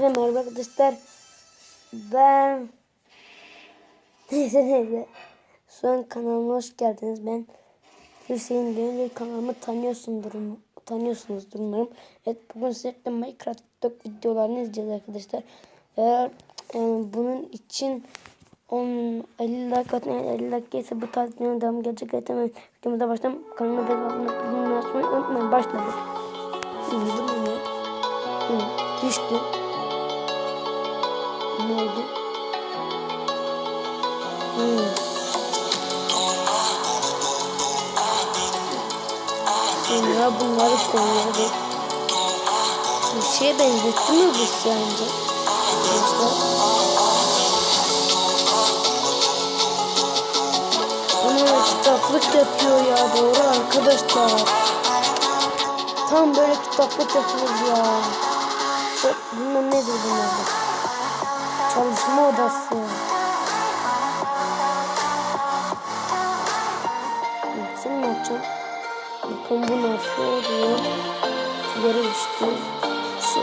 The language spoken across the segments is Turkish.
Hepinize merhaba arkadaşlar. Ben neyse neyse. An kanalıma hoş geldiniz. Ben Hüseyin Düğün kanalımı tanıyorsundur, tanıyorsunuzdur umarım. Evet bugün sürekli Minecraft TikTok videolarını izleyeceğiz arkadaşlar. Eğer yani bunun için 10 50 like atın eğer 50 like gelirse bu tarz videonun devamı gelecek. Evet hemen videomuza başlayalım. Kanalıma abone olmayı unutmayın. Başladık. Hı, düştü. Ne oldu? Sonra bunları koyuyordu. Bir şeye benzetti mi bu sence? Ana kitaplık yapıyor ya doğru arkadaşlar. Tam böyle kitaplık yapıyoruz ya. Bunlar nedir bunlar? Çalışma odası. Ne yapacaksın? Bakın bu nasıl oluyor? Yere düştü. Şu.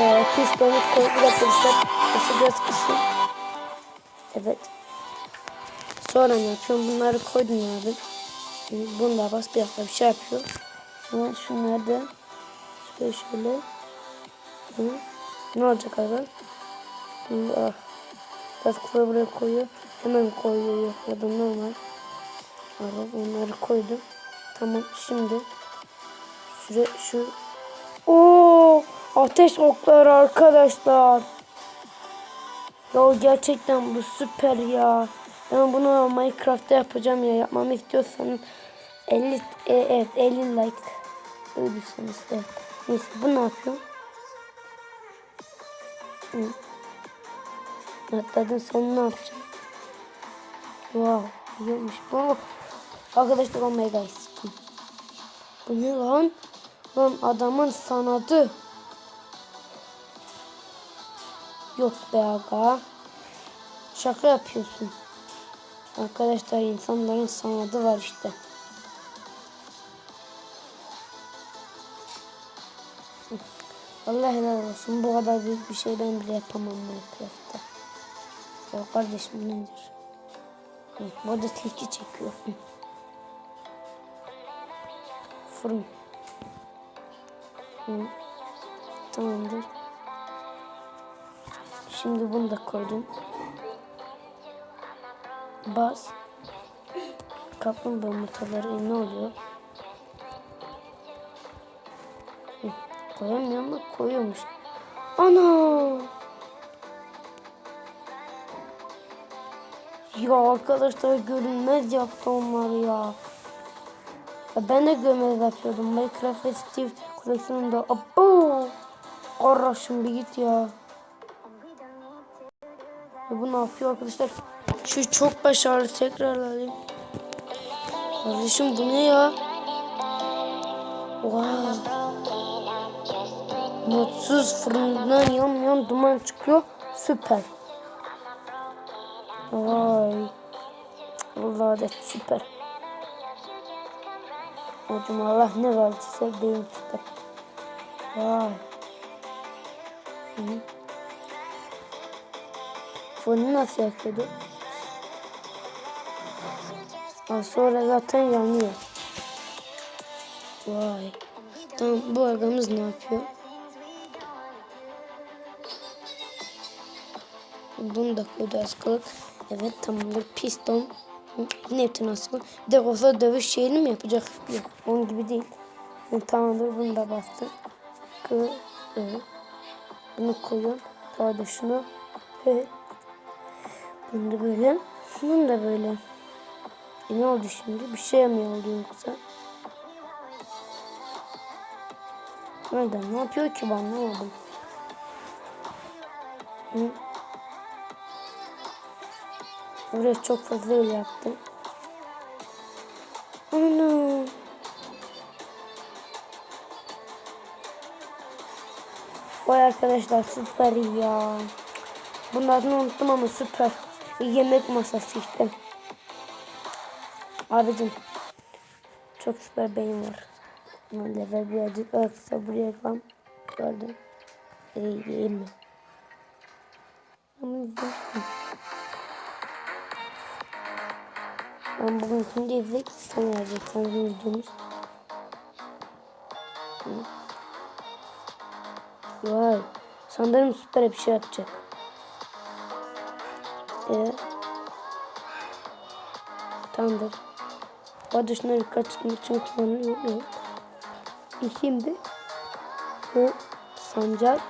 Ee, pistonu koy. Bir dakika işte. Şu biraz kısın. Evet. Sonra ne yapıyorum? Bunları koydum abi. Bunu da bas bir dakika bir şey yapıyor. Ama şunları da şöyle şöyle. Hı. Ne olacak abi? Ah. Biraz kura buraya koyuyor. Hemen koyuyor. Ya normal. Abi onları koydum. Tamam şimdi. Şuraya şu. Oo, ateş okları arkadaşlar. Ya gerçekten bu süper ya. Ben bunu Minecraft'ta yapacağım ya. Yapmamı istiyorsanız 50 e, evet 50 like öldürseniz evet. Neyse bu ne yapıyor? Atladın sen ne yapacaksın? Wow iyiymiş bu. Arkadaşlar oh my god. Bu ne lan? Lan adamın sanatı. Yok be aga. Şaka yapıyorsun. Arkadaşlar insanların sanatı var işte. Allah helal olsun. Bu kadar büyük bir şey ben bile yapamam Minecraft'ta. Ya kardeşim bu nedir? Hı, burada tilki çekiyor. Fırın. Hı. Tamamdır. Şimdi bunu da koydum. Bas. Kaplumbağa yumurtaları ne oluyor? Hı, koyamıyor ama koyuyormuş. Ana! Ya arkadaşlar görünmez yaptı onları ya. ya ben de görünmez yapıyordum. Minecraft ve Steve koleksiyonunda. Abo! Kardeşim bir git ya. ya. Bu ne yapıyor arkadaşlar? Şu çok başarılı tekrar alayım. Kardeşim bu ne ya? Wow. Mutsuz fırından yan yan duman çıkıyor. Süper. Vay. Vallahi de süper. Hocam Allah ne verdiyse benim süper. Vay. Hı. Fonu nasıl yakıyordu? Ha, sonra zaten yanıyor. Vay. Tamam bu argamız ne yapıyor? Bunu da koydu askılık. Evet tamamdır. Piston. Ne yaptın nasıl? Bir de olsa dövüş şeyini mi yapacak? Yok. Onun gibi değil. Tamamdır. Bunu da bastım. Kı, evet. Bunu. Daha da şunu. Bunu da böyle. Bunu da böyle. E ne oldu şimdi? Bir şey mi oldu yoksa? Nereden? Ne yapıyor ki ben anlamadım. Hı. Buraya çok fazla öyle yaptım. Ana. Vay arkadaşlar süper ya. Bunun adını unuttum ama süper. Yemek masası işte. Abicim. Çok süper benim var. Ama level birazcık artsa buraya yapalım. Gördüm. İyi değil mi? Ama Ben bugün şimdi izleyip sana verecek. Sanırım videomuz. Vay. Sanırım süper bir şey yapacak. Ee, Tamamdır. Bu dışına yukarı çıkmak için kullanılıyor. Evet. E Şimdi bu sancak.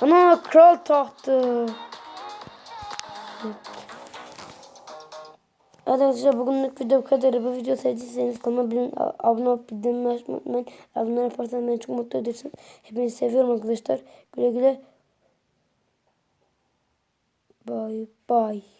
Ana kral tahtı. Arkadaşlar bugünlük video bu kadar. Bu video sevdiyseniz kanalıma bilin, abone olup bildirimleri açmayı unutmayın. Abone yaparsanız beni çok mutlu edersiniz. Hepinizi seviyorum arkadaşlar. Güle güle. Bye bye.